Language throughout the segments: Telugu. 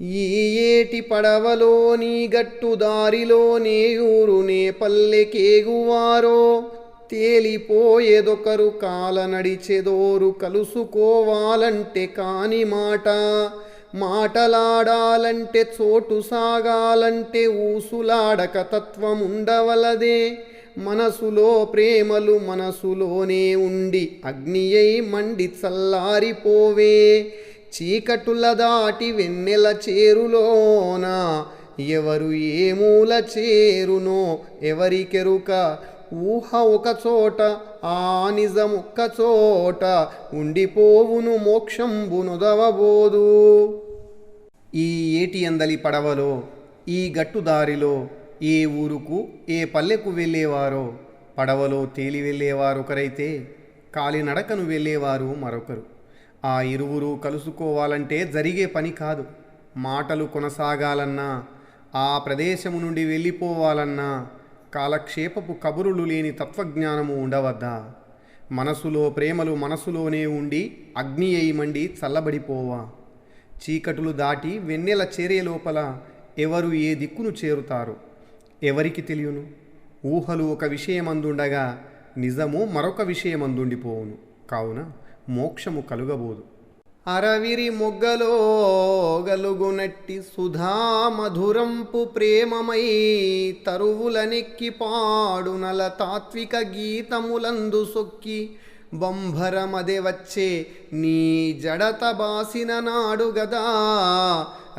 ఈ ఏటి పడవలోని గట్టు దారిలోనే ఊరునే పల్లెకేగువారో తేలిపోయేదొకరు కాల నడిచెదోరు కలుసుకోవాలంటే కాని మాట. మాటలాడాలంటే చోటు సాగాలంటే ఊసులాడక తత్వం ఉండవలదే మనసులో ప్రేమలు మనసులోనే ఉండి అగ్నియై మండి చల్లారిపోవే. చీకటుల దాటి వెన్నెల చేరులోన ఎవరు ఏ మూల చేరునో ఎవరికెరుక ఊహ ఒక చోట ఆ నిజం ఒక్క చోట ఉండిపోవును మోక్షంబునుదవబోదు ఈ ఏటి అందలి పడవలో ఈ గట్టు దారిలో ఏ ఊరుకు ఏ పల్లెకు వెళ్ళేవారో పడవలో తేలి వెళ్ళేవారు ఒకరైతే కాలినడకను వెళ్ళేవారు మరొకరు. ఆ ఇరువురు కలుసుకోవాలంటే జరిగే పని కాదు. మాటలు కొనసాగాలన్నా ఆ ప్రదేశము నుండి వెళ్ళిపోవాలన్నా కాలక్షేపపు కబురులు లేని తత్వజ్ఞానము ఉండవద్దా? మనసులో ప్రేమలు మనసులోనే ఉండి అగ్ని అయి మండి చల్లబడిపోవా? చీకటులు దాటి వెన్నెల చేరే లోపల ఎవరు ఏ దిక్కును చేరుతారు? ఎవరికి తెలియను? ఊహలు ఒక విషయమందుండగా నిజము మరొక విషయమందుండిపోవును. కావున మోక్షము కలుగబోదు. అరవిరి మొగ్గలో గలుగునట్టి సుధా మధురంపు ప్రేమమై తరువులనెక్కి పాడు నల తాత్విక గీతములందు సొక్కి బొంభరమదే వచ్చే నీ జడత బాసిన నాడు గదా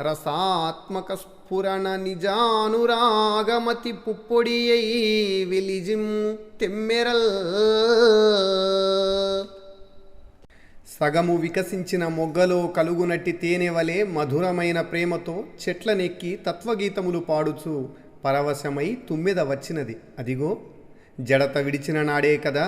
రసాత్మక స్ఫురణ నిజానురాగమతి పుప్పొడియై విలిజిం తెమ్మెరల్. సగము వికసించిన మొగ్గలో కలుగునట్టి తేనె వలె మధురమైన ప్రేమతో చెట్లనెక్కి తత్వగీతములు పాడుచు పరవశమై తుమ్మెద వచ్చినది అదిగో జడత విడిచిన నాడే కదా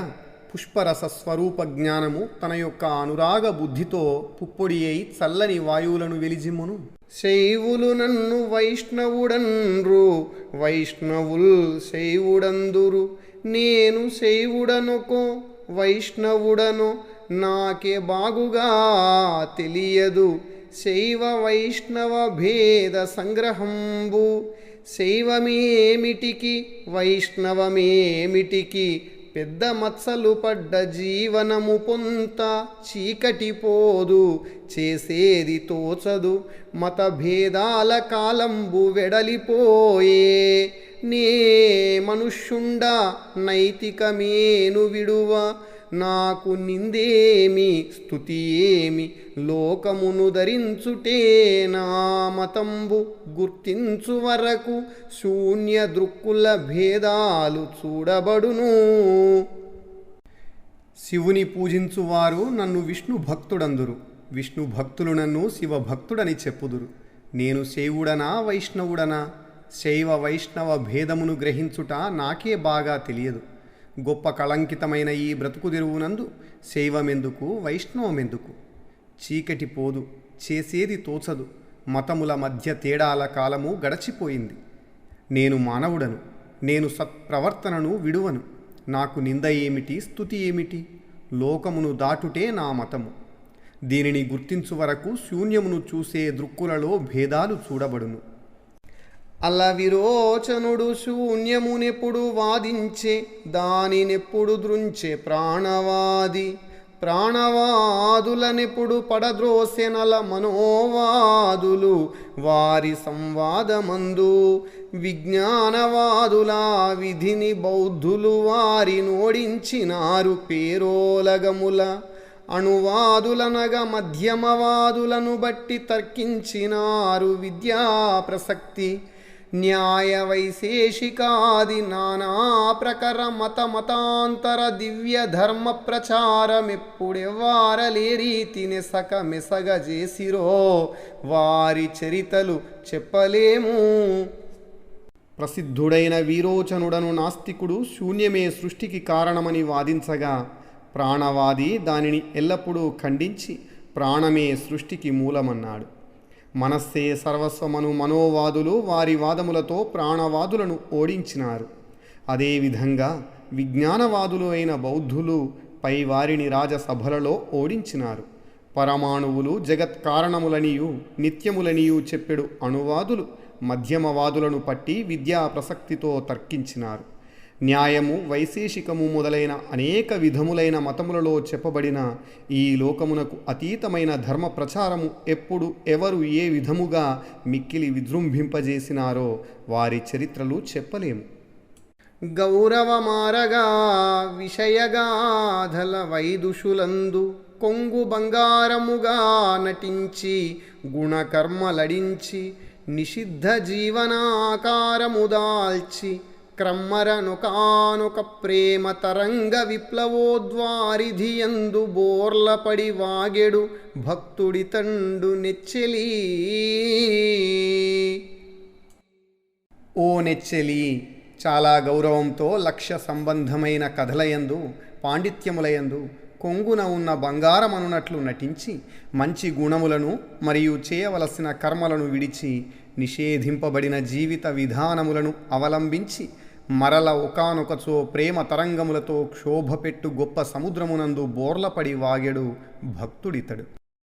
పుష్పరస స్వరూప జ్ఞానము తన యొక్క అనురాగ బుద్ధితో పుప్పొడి అయి చల్లని వాయువులను వెలిజిమ్మును. శైవులు నన్ను వైష్ణవుడన్రు వైష్ణవుల్ శైవుడందురు. నేను శైవుడనుకో వైష్ణవుడను నాకే బాగుగా తెలియదు. శైవ వైష్ణవ భేద సంగ్రహంబు. శైవమేమిటికి వైష్ణవమేమిటికి పెద్ద మత్సలు పడ్డ జీవనము పొంత చీకటి పోదు. చేసేది తోచదు. మతభేదాల కాలంబు వెడలిపోయే. నే మనుష్యుండా నైతికమేను విడువ. నాకు నిందేమి స్థుతి ఏమి లోకమును ధరించుటే నా మతంబు గుర్తించు వరకు శూన్య దృక్కుల భేదాలు చూడబడును. శివుని పూజించువారు నన్ను విష్ణు భక్తుడందురు. విష్ణు భక్తులు నన్ను శివ భక్తుడని చెప్పుదురు. నేను శైవుడనా వైష్ణవుడనా? శైవ వైష్ణవ భేదమును గ్రహించుట నాకే బాగా తెలియదు. గొప్ప కళంకితమైన ఈ బ్రతుకు తిరువునందు శైవమెందుకు వైష్ణవమెందుకు? చీకటి పోదు చేసేది తోచదు మతముల మధ్య తేడాల కాలము గడచిపోయింది. నేను మానవుడను నేను సత్ప్రవర్తనను విడువను. నాకు నింద ఏమిటి స్థుతి ఏమిటి? లోకమును దాటుటే నా మతము. దీనిని గుర్తించు వరకు శూన్యమును చూసే దృక్కులలో భేదాలు చూడబడును. అల్ల విరోచనుడు శూన్యమునెప్పుడు వాదించే దానినెప్పుడు దృంచే ప్రాణవాది. ప్రాణవాదులనెప్పుడు పడద్రోసెనల మనోవాదులు వారి సంవాదమందు విజ్ఞానవాదుల విధిని బౌద్ధులు వారి నోడించినారు పేరోలగముల. అణువాదులనగా మధ్యమవాదులను బట్టి తర్కించినారు విద్యా ప్రసక్తి న్యాయ వైశేషికాది నానా ప్రకర మత మతాంతర దివ్య ధర్మ ప్రచారమెప్పుడెవ్వారలే రీతిని సక మెసగ చేసిరో వారి చరితలు చెప్పలేము ప్రసిద్ధుడైన వీరోచనుడను నాస్తికుడు శూన్యమే సృష్టికి కారణమని వాదించగా ప్రాణవాది దానిని ఎల్లప్పుడూ ఖండించి ప్రాణమే సృష్టికి మూలమన్నాడు మనస్సే సర్వస్వమను మనోవాదులు వారి వాదములతో ప్రాణవాదులను ఓడించినారు. అదేవిధంగా విజ్ఞానవాదులు అయిన బౌద్ధులు పై వారిని రాజసభలలో ఓడించినారు. పరమాణువులు జగత్ కారణములనియు నిత్యములనియు చెప్పెడు అణువాదులు మధ్యమవాదులను పట్టి విద్యా ప్రసక్తితో తర్కించినారు. న్యాయము వైశేషికము మొదలైన అనేక విధములైన మతములలో చెప్పబడిన ఈ లోకమునకు అతీతమైన ధర్మ ప్రచారము ఎప్పుడు ఎవరు ఏ విధముగా మిక్కిలి విజృంభింపజేసినారో వారి చరిత్రలు చెప్పలేము. గౌరవమారగా విషయగాధల వైదుషులందు కొంగు బంగారముగా నటించి గుణకర్మలడించి నిషిద్ధ జీవనాకారము దాల్చి క్రమ్మరనుకానుక ప్రేమ తరంగ విప్లవోద్వారిధియందు బోర్లపడి వాగెడు భక్తుడి తండు నెచ్చెలి ఓ నెచ్చెలి చాలా గౌరవంతో లక్ష్య సంబంధమైన కథలయందు పాండిత్యములయందు కొంగున ఉన్న బంగారమనున్నట్లు నటించి మంచి గుణములను మరియు చేయవలసిన కర్మలను విడిచి నిషేధింపబడిన జీవిత విధానములను అవలంబించి మరల ఒకానొకచో ప్రేమ తరంగములతో క్షోభపెట్టు గొప్ప సముద్రమునందు బోర్లపడి వాగెడు భక్తుడితడు